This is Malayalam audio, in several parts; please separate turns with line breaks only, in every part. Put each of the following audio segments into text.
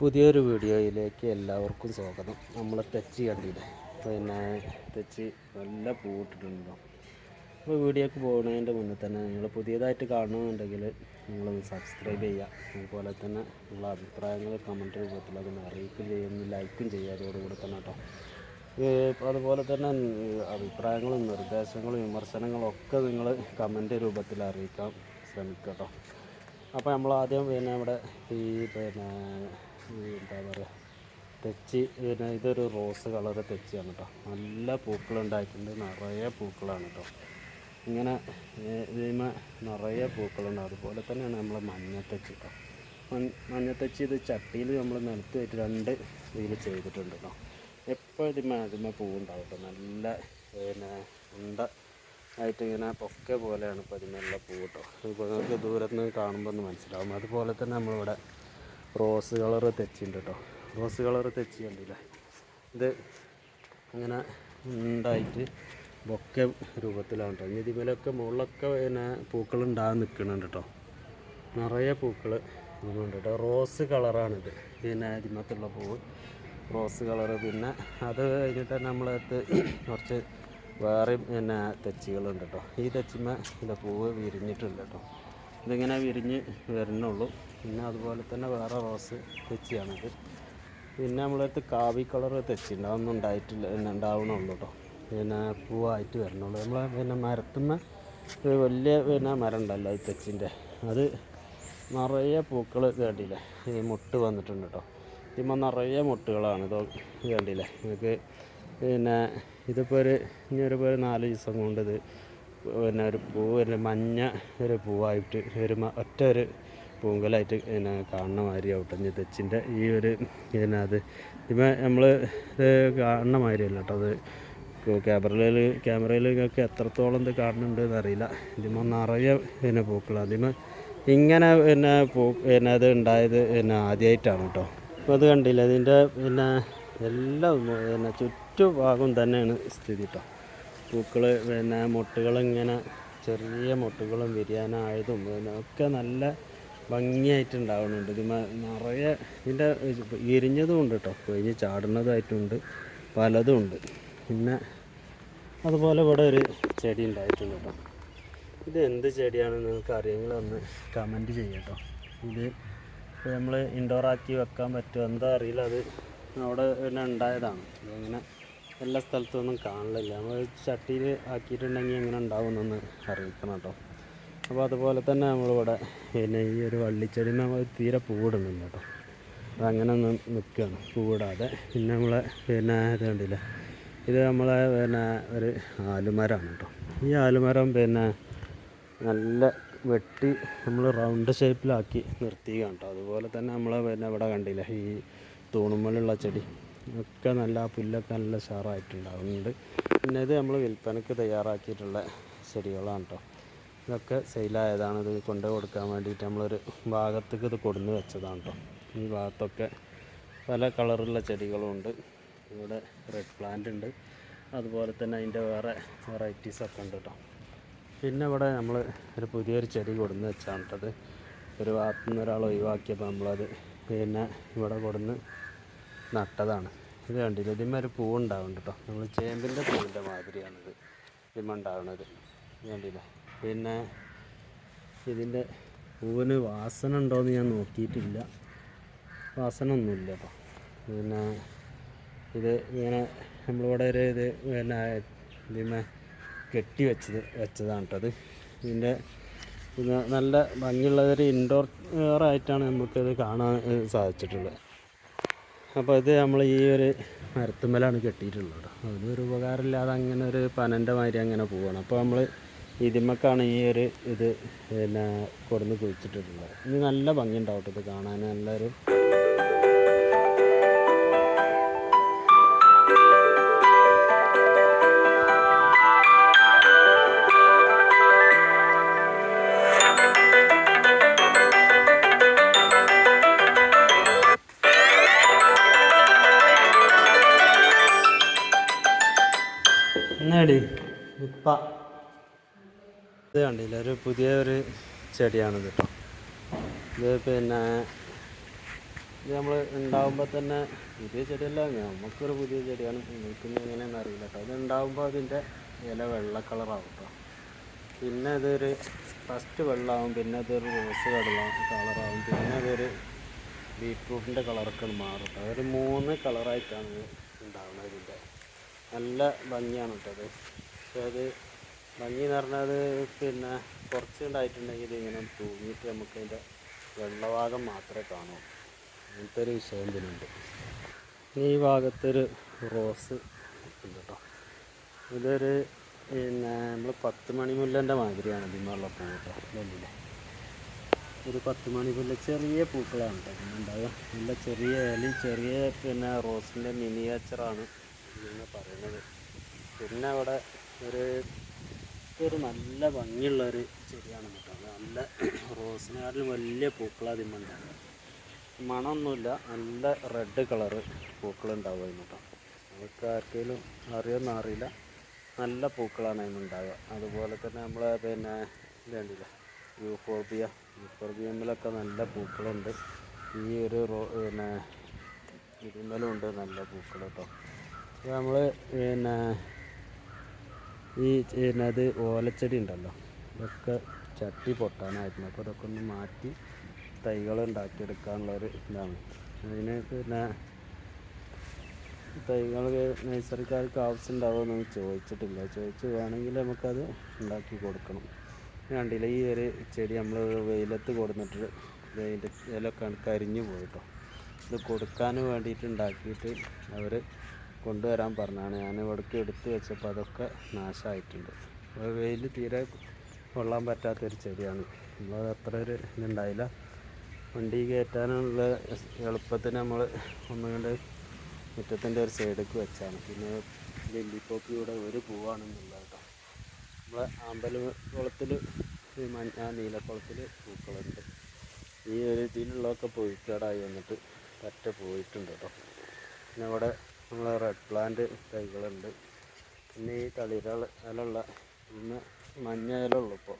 പുതിയൊരു വീഡിയോയിലേക്ക് എല്ലാവർക്കും സ്വാഗതം. നമ്മൾ തെച്ചി കണ്ടില്ലേ? പിന്നെ തെച്ചി നല്ല പൂട്ടിട്ടുണ്ടോ അപ്പോൾ വീഡിയോക്ക് പോകുന്നതിന്റെ മുന്നേ തന്നെ നിങ്ങൾ പുതിയതായിട്ട് കാണുന്നുണ്ടെങ്കിൽ നിങ്ങളൊന്ന് സബ്സ്ക്രൈബ് ചെയ്യുക അതുപോലെ തന്നെ നിങ്ങളെ അഭിപ്രായങ്ങൾ കമന്റ് രൂപത്തിൽ അതൊന്ന് അറിയിക്കും ചെയ്യുന്നു ലൈക്കും ചെയ്യുക അതോടുകൂടി തന്നെ കേട്ടോ. അതുപോലെ തന്നെ അഭിപ്രായങ്ങളും നിർദ്ദേശങ്ങളും വിമർശനങ്ങളും ഒക്കെ നിങ്ങൾ കമന്റ് രൂപത്തിൽ അറിയിക്കാൻ ശ്രമിക്കുക കേട്ടോ. അപ്പോൾ നമ്മൾ ആദ്യം പിന്നെ ഇവിടെ ഈ പിന്നെ എന്താ പറയുക തെച്ചി പിന്നെ ഇതൊരു റോസ് കളർ തെച്ചിയാണ് കേട്ടോ നല്ല പൂക്കളുണ്ടായിട്ടുണ്ട്. നിറയെ പൂക്കളാണ് കേട്ടോ ഇങ്ങനെ ഇതിമ നിറയെ പൂക്കളുണ്ട്. അതുപോലെ തന്നെയാണ് നമ്മൾ മഞ്ഞത്തെച്ചി കേട്ടോ മഞ്ഞ മഞ്ഞത്തെച്ചി ഇത് ചട്ടിയിൽ നമ്മൾ നിലത്ത് വെച്ച് രണ്ട് ഇതിൽ ചെയ്തിട്ടുണ്ട് കേട്ടോ എപ്പോഴും ഇതിമ അതിമ പൂവുണ്ടാവും കേട്ടോ നല്ല പിന്നെ ഉണ്ട ആയിട്ട് ഇങ്ങനെ പൊക്കെ പോലെയാണ് ഇപ്പോൾ ഇതിനുള്ള പൂ കേട്ടോ ഇപ്പോൾ നിങ്ങൾക്ക് ദൂരത്ത് നിന്ന് കാണുമ്പോൾ ഒന്ന് മനസ്സിലാവും. അതുപോലെ തന്നെ നമ്മളിവിടെ റോസ് കളർ തെച്ചിണ്ട് കേട്ടോ റോസ് കളർ തെച്ചി കണ്ടില്ലേ? ഇത് ഇങ്ങനെ ഉണ്ടായിട്ട് ബൊക്കെ രൂപത്തിലാണ് കേട്ടോ ഇനി ഇതിമേലൊക്കെ മുകളിലൊക്കെ പിന്നെ പൂക്കൾ ഉണ്ടാകാൻ നിൽക്കുന്നുണ്ട് കേട്ടോ നിറയെ പൂക്കൾ ഇതുണ്ട് കേട്ടോ റോസ് കളറാണിത്. പിന്നെ ഇതിമത്തുള്ള പൂവ് റോസ് കളറ്. പിന്നെ അത് കഴിഞ്ഞിട്ട് നമ്മളടുത്ത് കുറച്ച് വേറെയും പിന്നെ തെച്ചികളുണ്ട് കേട്ടോ ഈ തെച്ചിമ ഇതിന്റെ പൂവ് വിരിഞ്ഞിട്ടുണ്ട് കേട്ടോ ഇതിങ്ങനെ വിരിഞ്ഞ് വരുന്നുള്ളൂ പിന്നെ അതുപോലെ തന്നെ വേറെ റോസ് തെച്ചിയാണിത്. പിന്നെ നമ്മളടുത്ത് കാവി കളർ തെച്ചിണ്ട് അതൊന്നും ഉണ്ടായിട്ടില്ല പിന്നെ ഉണ്ടാവണുള്ളൂ കേട്ടോ പിന്നെ പൂവായിട്ട് വരണുള്ളൂ. നമ്മൾ പിന്നെ മരത്തുന്ന ഒരു വലിയ പിന്നെ മരം ഉണ്ടല്ലോ ഈ തെച്ചിന്റെ. അത് നിറയെ പൂക്കൾ കണ്ടില്ലേ? ഈ മുട്ട് വന്നിട്ടുണ്ട് കേട്ടോ ഇതിമ്പോൾ നിറയെ മുട്ടുകളാണ് ഇത് കണ്ടില്ലേ? നിങ്ങൾക്ക് പിന്നെ ഇതിപ്പോൾ ഒരു ഇനി ഒരു നാല് ദിവസം കൊണ്ടിത് പിന്നെ ഒരു പൂ ഒരു മഞ്ഞ ഒരു പൂവായിട്ട് ഒരു ഒറ്റ ഒരു പൂങ്കലായിട്ട് പിന്നെ കാണുന്ന മാതിരി ഔട്ടഞ്ഞ് തെച്ചിന്റെ ഈ ഒരു പിന്നെ അത് ഇപ്പം നമ്മൾ ഇത് കാണുന്ന മാതിരിയല്ല കേട്ടോ. അത് ക്യാമറയിൽ ക്യാമറയിൽ നിങ്ങൾക്ക് എത്രത്തോളം ഇത് കാണുന്നുണ്ടെന്ന് അറിയില്ല. ഇതിമ നിറയെ പിന്നെ പൂക്കളാണ് അതിമ ഇങ്ങനെ പിന്നെ പൂ പിന്നെ അത് ഉണ്ടായത് പിന്നെ ആദ്യമായിട്ടാണ് കേട്ടോ. അപ്പോൾ അത് കണ്ടില്ല? ഇതിന്റെ പിന്നെ എല്ലാം പിന്നെ ചുറ്റുഭാഗം തന്നെയാണ് സ്ഥിതി കേട്ടോ. പൂക്കൾ പിന്നെ മുട്ടുകളിങ്ങനെ ചെറിയ മുട്ടുകളും വിരിയാനായതും പിന്നെ ഒക്കെ നല്ല ഭംഗിയായിട്ട് ഉണ്ടാവുന്നുണ്ട് ഇത് നിറയെ ഇതിന്റെ എരിഞ്ഞതും ഉണ്ട് കേട്ടോ കൊഴിഞ്ഞ് ചാടുന്നതായിട്ടുണ്ട്. പലതും ഉണ്ട്. പിന്നെ അതുപോലെ ഇവിടെ ഒരു ചെടി ഉണ്ടായിട്ടുണ്ട് കേട്ടോ ഇത് എന്ത് ചെടിയാണെന്ന് നിങ്ങൾക്ക് അറിയെങ്കിൽ ഒന്ന് കമന്റ് ചെയ്യാം കേട്ടോ ഇത് നമ്മൾ ഇൻഡോറാക്കി വെക്കാൻ പറ്റുമോ? എന്താ അറിയില്ല. അത് അവിടെ പിന്നെ ഉണ്ടായതാണ്. അങ്ങനെ എല്ലാ സ്ഥലത്തൊന്നും കാണില്ല. നമ്മൾ ചട്ടിയിൽ ആക്കിയിട്ടുണ്ടെങ്കിൽ എങ്ങനെ ഉണ്ടാവുമെന്നൊന്ന് അറിയിക്കണം കേട്ടോ അപ്പോൾ അതുപോലെ തന്നെ നമ്മളിവിടെ പിന്നെ ഈ ഒരു വള്ളിച്ചെടി നമ്മൾ തീരെ പൂവിടുന്നുണ്ട് കേട്ടോ. അതങ്ങനെ ഒന്ന് നിൽക്കുകയാണ് പൂവിടാതെ. പിന്നെ നമ്മളെ പിന്നെ ഇത് കണ്ടില്ല? ഇത് നമ്മളെ പിന്നെ ഒരു ആലുമരമാണ് കേട്ടോ. ഈ ആലുമരം പിന്നെ നല്ല വെട്ടി നമ്മൾ റൗണ്ട് ഷേപ്പിലാക്കി നിർത്തിയാണ് കേട്ടോ. അതുപോലെ തന്നെ നമ്മൾ പിന്നെ ഇവിടെ കണ്ടില്ല ഈ തൂണുമ്മലുള്ള ചെടി. ഒക്കെ നല്ല ആ പുല്ലൊക്കെ നല്ല ഷാറായിട്ടുണ്ടാവുന്നുണ്ട് പിന്നെ ഇത് നമ്മൾ വിൽപ്പനയ്ക്ക് തയ്യാറാക്കിയിട്ടുള്ള ചെടികളാണ് കേട്ടോ. ഇതൊക്കെ സെയിലായതാണ്. ഇത് കൊണ്ട് കൊടുക്കാൻ വേണ്ടിയിട്ട് നമ്മളൊരു ഭാഗത്തേക്ക് ഇത് കൊടുന്ന് വെച്ചതാണ് കേട്ടോ ഈ ഭാഗത്തൊക്കെ പല കളറുള്ള ചെടികളും ഉണ്ട് ഇവിടെ റെഡ് പ്ലാന്റ് ഉണ്ട്. അതുപോലെ തന്നെ അതിന്റെ വേറെ വെറൈറ്റീസ് ഒക്കെ ഉണ്ട് കേട്ടോ പിന്നെ ഇവിടെ നമ്മൾ ഒരു പുതിയൊരു ചെടി കൊടുന്ന് വെച്ചാണ് കേട്ടത് ഒരു ഭാഗത്തു നിന്ന് ഒരാൾ ഒഴിവാക്കിയപ്പോൾ നമ്മളത് പിന്നെ ഇവിടെ കൊടുന്ന് നട്ടതാണ്. ഇത് കണ്ടില്ല? ഇതിന്മേ ഒരു പൂ ഉണ്ടാവുന്നുണ്ട് കേട്ടോ നമ്മൾ ചേമ്പിന്റെ പൂവിന്റെ മാതിരിയാണിത്. ഇതിന്മേൽ ഉണ്ടാവുന്നത്. കണ്ടില്ല? പിന്നെ ഇതിന്റെ പൂവിന് വാസന ഉണ്ടോയെന്ന് ഞാൻ നോക്കിയിട്ടില്ല. വാസന ഒന്നുമില്ല കേട്ടോ പിന്നെ ഇത് ഇങ്ങനെ നമ്മളിവിടെ ഒരു ഇത് പിന്നെ ഇതിന്മേ കെട്ടി വെച്ചത് വെച്ചതാണ് കേട്ടത് ഇതിന്റെ ഇത് നല്ല ഭംഗിയുള്ളതൊരു ഇൻഡോർ ആയിട്ടാണ് നമുക്കത് കാണാൻ സാധിച്ചിട്ടുള്ളത്. അപ്പോൾ ഇത് നമ്മൾ ഈ ഒരു മരത്തുമ്മലാണ് കെട്ടിയിട്ടുള്ളത് കേട്ടോ അതിനൊരു ഉപകാരമില്ലാതെ അങ്ങനെ ഒരു പനന്റെ മാതിരി അങ്ങനെ പോവാണ്. അപ്പോൾ നമ്മൾ ഇതിമ്മക്കാണ് ഈ ഒരു ഇത് പിന്നെ കൊടുന്ന് കുഴിച്ചിട്ടിട്ടുള്ളത്. ഇനി നല്ല ഭംഗി ഉണ്ടാവും ഇത് കാണാൻ. നല്ലൊരു എന്നാടി ഇപ്പ കണ്ടില്ല? ഒരു പുതിയ ഒരു ചെടിയാണിത്. കേട്ടോ ഇത് പിന്നെ ഇത് നമ്മൾ ഉണ്ടാവുമ്പോൾ തന്നെ പുതിയ ചെടിയല്ല നമുക്കൊരു പുതിയ ചെടിയാണ്. നിൽക്കുന്നത് എങ്ങനെയാണെന്ന് അറിയില്ല കേട്ടോ. ഇത് ഉണ്ടാവുമ്പോൾ അതിന്റെ ഇല വെള്ള കളറാവും കേട്ടോ. പിന്നെ ഇതൊരു ഫസ്റ്റ് വെള്ളമാവും പിന്നെ അതൊരു റോസ് കളറാവും കളറാവും പിന്നെ അതൊരു ബീറ്റ്റൂട്ടിന്റെ കളറൊക്കെ മാറും കേട്ടോ. അതൊരു മൂന്ന് കളറായിട്ടാണ് ഉണ്ടാവുന്നത് ഇതിന്റെ നല്ല ഭംഗിയാണ് കേട്ടോ അത് പക്ഷേ അത് ഭംഗി എന്ന് പറഞ്ഞാൽ പിന്നെ കുറച്ച് ഉണ്ടായിട്ടുണ്ടെങ്കിൽ ഇങ്ങനെ തൂങ്ങിയിട്ട് നമുക്ക് അതിന്റെ വെള്ളഭാഗം മാത്രമേ കാണൂ. അങ്ങനത്തെ ഒരു വിഷയം ഇതിനുണ്ട് ഈ ഭാഗത്തൊരു റോസ് കേട്ടോ. ഇതൊരു പിന്നെ നമ്മൾ പത്ത് മണി മുല്ലന്റെ മാതിരിയാണ് ഇതിന്നുള്ള പൂ കേട്ടോ ഇതല്ലേ ഒരു പത്ത് മണി മുല്ല ചെറിയ പൂക്കളാണ് കേട്ടോ ഇതിനുണ്ടാവുക. നല്ല ചെറിയ ഇലയും ചെറിയ പിന്നെ റോസിന്റെ മിനിയേച്ചറാണ് ഇതിന് പറയുന്നത്. പിന്നെ അവിടെ ഒരു ഒരു നല്ല ഭംഗിയുള്ള ഒരു ചെടിയാണ് കേട്ടോ. നല്ല റോസിനെക്കാട്ടിലും വലിയ പൂക്കളാണ് മണ്ണാണ് മണമൊന്നുമില്ല നല്ല റെഡ് കളറ് പൂക്കളുണ്ടാവും അതിന് കേട്ടോ. നമുക്ക് ആർക്കെങ്കിലും അറിയുമെന്ന് അറിയില്ല. നല്ല പൂക്കളാണ് അതിനുണ്ടാവുക. അതുപോലെ തന്നെ നമ്മൾ പിന്നെ ഇതുണ്ടല്ലോ യൂഫോർബിയ യൂഫോർബിയമ്മിലൊക്കെ നല്ല പൂക്കളുണ്ട്. ഈ ഒരു റോ പിന്നെ ഇരുമലുണ്ട് നല്ല പൂക്കൾ കേട്ടോ. നമ്മൾ പിന്നെ ഈ ചെയ്യുന്നത് ഓലച്ചെടി ഉണ്ടല്ലോ. ഇതൊക്കെ ചട്ടി പൊട്ടാനായിരുന്നു. അപ്പോൾ ഇതൊക്കെ ഒന്ന് മാറ്റി തൈകൾ ഉണ്ടാക്കിയെടുക്കാനുള്ളൊരു ഇതാണ്. അതിന് പിന്നെ തൈകൾ നഴ്സറിക്കാർക്ക് ആവശ്യമുണ്ടാവുമെന്ന് ചോദിച്ചിട്ടില്ല. ചോദിച്ച് വേണമെങ്കിൽ നമുക്കത് ഉണ്ടാക്കി കൊടുക്കണം. കണ്ടില്ല ഈ ഒരു ചെടി നമ്മൾ വെയിലത്ത് കൊടുത്തിട്ട് വെയിലത്ത് ഇലൊക്കെ കരിഞ്ഞു പോയിട്ടോ. ഇത് കൊടുക്കാൻ വേണ്ടിയിട്ട് ഉണ്ടാക്കിയിട്ട് അവർ കൊണ്ടുവരാൻ പറഞ്ഞാണ്. ഞാൻ ഇവിടേക്ക് എടുത്ത് വെച്ചപ്പോൾ അതൊക്കെ നാശമായിട്ടുണ്ട് വെയിൽ തീരെ കൊള്ളാൻ പറ്റാത്തൊരു ചെടിയാണ്. നമ്മൾ അത്ര ഒരു ഇതുണ്ടായില്ല. വണ്ടി കയറ്റാനുള്ള എളുപ്പത്തിന് നമ്മൾ ഒന്നുകൊണ്ട് മുറ്റത്തിന്റെ ഒരു സൈഡിലേക്ക് വെച്ചാണ്. പിന്നെ ലില്ലിപ്പോപ്പിയുടെ ഒരു പൂവാണെന്നുള്ള കേട്ടോ. നമ്മളെ ആമ്പൽ കുളത്തിൽ ഈ മഞ്ഞ നീലക്കുളത്തിൽ പൂക്കളുണ്ട്. ഈ ഒരു ഇതിലുള്ളതൊക്കെ പൊഴിക്കേടായി വന്നിട്ട് പറ്റ പോയിട്ടുണ്ട് കേട്ടോ. പിന്നെ അവിടെ നമ്മളെ റെഡ് പ്ലാന്റ് തൈകളുണ്ട്. പിന്നെ ഈ തളിരകൾ ഇലുള്ള ഇന്ന് മഞ്ഞ ഇല ഉള്ളു ഇപ്പോൾ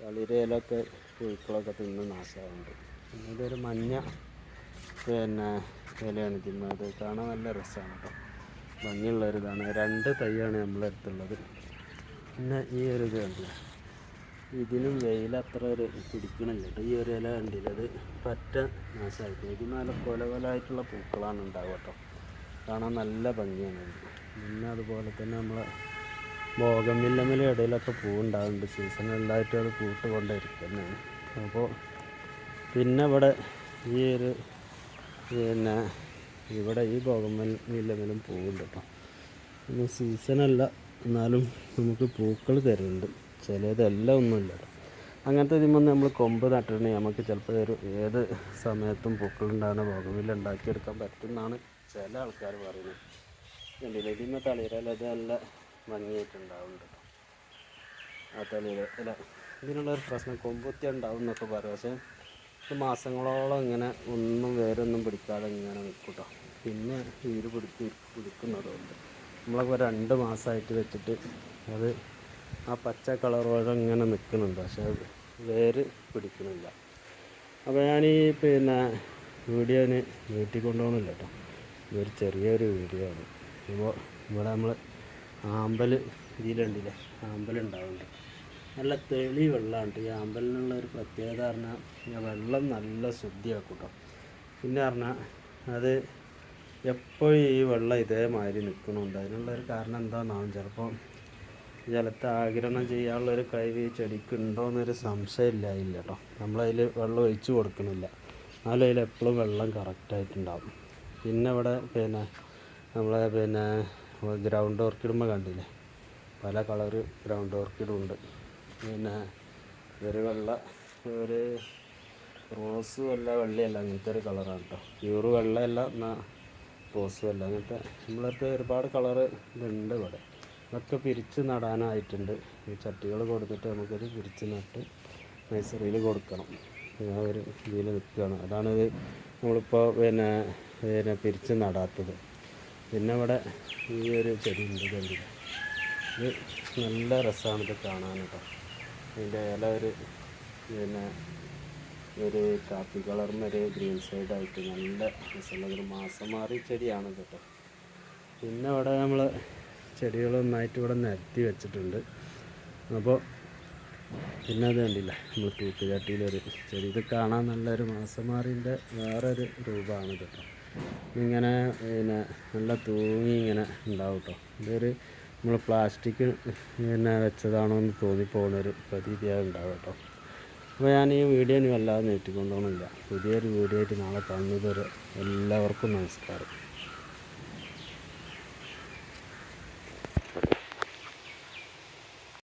തളിര ഇലൊക്കെ പുഴുക്കളൊക്കെ തിന്ന് നാശമാകുന്നുണ്ട് പിന്നെ ഇതൊരു മഞ്ഞ പിന്നെ ഇലയാണ് തിന്നത് കാണാൻ നല്ല രസമാണ് കേട്ടോ. ഭംഗിയുള്ള ഒരു ഇതാണ്. രണ്ട് തൈയാണ് നമ്മളെടുത്തുള്ളത് പിന്നെ ഈ ഒരു ഇത് കണ്ടില്ല? ഇതിനും വെയിൽ അത്ര ഒരു പിടിക്കണില്ല കേട്ടോ. ഈ ഒരു ഇല കണ്ടില്ല? അത് പറ്റ നാശമായിട്ട് ഇത് നല്ല കൊല കൊലായിട്ടുള്ള പൂക്കളാണ് ഉണ്ടാവുക കേട്ടോ. കാണാൻ നല്ല ഭംഗിയാണ്. പിന്നെ അതുപോലെ തന്നെ നമ്മളെ ബോഗമില്ലമ്മലും ഇടയിലൊക്കെ പൂവുണ്ടാകുന്നുണ്ട് സീസണലായിട്ട് അത് പൂട്ട് കൊണ്ടിരിക്കുന്നതാണ് അപ്പോൾ പിന്നെ ഇവിടെ ഈ ഒരു പിന്നെ ഇവിടെ ഈ ബോഗമില്ലമ്മലും പൂവുണ്ട് കേട്ടോ. പിന്നെ സീസണല്ല എന്നാലും നമുക്ക് പൂക്കൾ തരുന്നുണ്ട്. ചിലതെല്ലാം ഒന്നുമില്ല കേട്ടോ. അങ്ങനത്തെ ഇതിമ്പോൾ നമ്മൾ കൊമ്പ് നട്ടിട്ടുണ്ടെങ്കിൽ നമുക്ക് ചിലപ്പോൾ ഒരു ഏത് സമയത്തും പൂക്കളുണ്ടാകുന്ന ഭോഗമില്ല ഉണ്ടാക്കിയെടുക്കാൻ പറ്റുമെന്നാണ് ചില ആൾക്കാർ പറയുന്നു കണ്ടില്ല തളിരാൽ അത് നല്ല ഭംഗിയായിട്ടുണ്ടാവുന്നുണ്ട്. ആ തളിര അല്ല ഇതിനുള്ള ഒരു പ്രശ്നം കൊമ്പുത്തി ഉണ്ടാവും എന്നൊക്കെ പറയും. പക്ഷേ മാസങ്ങളോളം ഇങ്ങനെ ഒന്നും വേരൊന്നും പിടിക്കാതെ ഇങ്ങനെ നിൽക്കും കേട്ടോ പിന്നെ ഈര് പിടിക്ക് പിടിക്കുന്നതുകൊണ്ട്. നമ്മളൊക്കെ രണ്ട് മാസമായിട്ട് വെച്ചിട്ട് അത് ആ പച്ച കളറോടെ ഇങ്ങനെ നിൽക്കുന്നുണ്ട്. പക്ഷേ വേര് പിടിക്കുന്നില്ല. അപ്പോൾ ഞാൻ ഈ പിന്നെ വീഡിയോന് വീട്ടിൽ കൊണ്ടുപോകുന്നില്ല കേട്ടോ. ഇതൊരു ചെറിയൊരു വീഡിയോ ആണ്. ഇപ്പോൾ ഇവിടെ നമ്മൾ ആമ്പൽ ഇതിലുണ്ടല്ലേ? ആമ്പൽ ഉണ്ടാവുന്നുണ്ട് നല്ല തെളി വെള്ളമാണ് ഈ ആമ്പലിനുള്ള ഒരു പ്രത്യേകത പറഞ്ഞാൽ വെള്ളം നല്ല ശുദ്ധിയാക്കും കേട്ടോ. പിന്നെ പറഞ്ഞാൽ അത് എപ്പോഴും ഈ വെള്ളം ഇതേമാതിരി നിൽക്കണമുണ്ട് അതിനുള്ളൊരു കാരണം എന്താണെന്നാവും ചിലപ്പോൾ ജലത്തെ ആഗിരണം ചെയ്യാനുള്ള ഒരു കഴിവ് ഈ ചെടിക്ക് ഉണ്ടോ എന്നൊരു സംശയമില്ല ഇല്ല കേട്ടോ. നമ്മളതിൽ വെള്ളം ഒഴിച്ചു കൊടുക്കണില്ല. എന്നാലും അതിൽ എപ്പോഴും വെള്ളം കറക്റ്റായിട്ടുണ്ടാവും പിന്നെ ഇവിടെ പിന്നെ നമ്മളെ പിന്നെ ഗ്രൗണ്ട് ഓർക്കിഡുമ്പോൾ കണ്ടില്ലേ? പല കളർ ഗ്രൗണ്ട് ഓർക്കിഡും ഉണ്ട്. പിന്നെ ഒരു വെള്ള ഒരു റോസ് അല്ല വെള്ളയല്ല അങ്ങനത്തെ ഒരു കളറാണ് കേട്ടോ പ്യൂറ് വെള്ളയല്ല എന്നാൽ റോസും അല്ല. അങ്ങനത്തെ നമ്മളടുത്ത് ഒരുപാട് കളറ് ഇതുണ്ട് ഇവിടെ. ഇതൊക്കെ പിരിച്ച് നടാനായിട്ടുണ്ട്. ഈ ചട്ടികൾ കൊടുത്തിട്ട് നമുക്കിത് പിരിച്ച് നട്ട് നഴ്സറിയിൽ കൊടുക്കണം. ആ ഒരു ഇതിൽ നിൽക്കുകയാണ്. അതാണിത് നമ്മളിപ്പോൾ പിന്നെ പിന്നെ പിരിച്ച് നടാത്തത്. പിന്നെ ഇവിടെ ഈ ഒരു ചെടി ഉണ്ട് കണ്ടില്ല? ഇത് നല്ല രസമാണ് ഇത് കാണാൻ കേട്ടോ. ഇതിന്റെ ഇല ഒരു പിന്നെ ഒരു കാപ്പി കളറിന് ഒരു ഗ്രീൻ സൈഡായിട്ട് നല്ല രസമുള്ള ഒരു മാസം മാറി ചെടിയാണ് കേട്ടോ. പിന്നെ ഇവിടെ നമ്മൾ ചെടികൾ ഒന്നായിട്ട് ഇവിടെ നിരത്തി വെച്ചിട്ടുണ്ട്. അപ്പോൾ പിന്നെ അത് കണ്ടില്ല? നമ്മൾ തൂക്കുചാട്ടിയിലൊരു ചെടി. ഇത് കാണാൻ നല്ലൊരു മാസമാറിന്റെ വേറൊരു രൂപമാണ് കേട്ടോ. ഇങ്ങനെ പിന്നെ നല്ല തൂങ്ങി ഇങ്ങനെ ഉണ്ടാവും കേട്ടോ ഇതൊരു നമ്മൾ പ്ലാസ്റ്റിക് പിന്നെ വെച്ചതാണോ എന്ന് തോന്നിപ്പോകുന്നൊരു പ്രതീതിയാണ് ഉണ്ടാവും കേട്ടോ അപ്പോൾ ഞാൻ ഈ വീഡിയോ ഇനി വല്ലാതെ നീട്ടിക്കൊണ്ടോണില്ല പുതിയൊരു വീഡിയോ ആയിട്ട് നാളെ കാണുന്നതുവരെ എല്ലാവർക്കും നമസ്കാരം.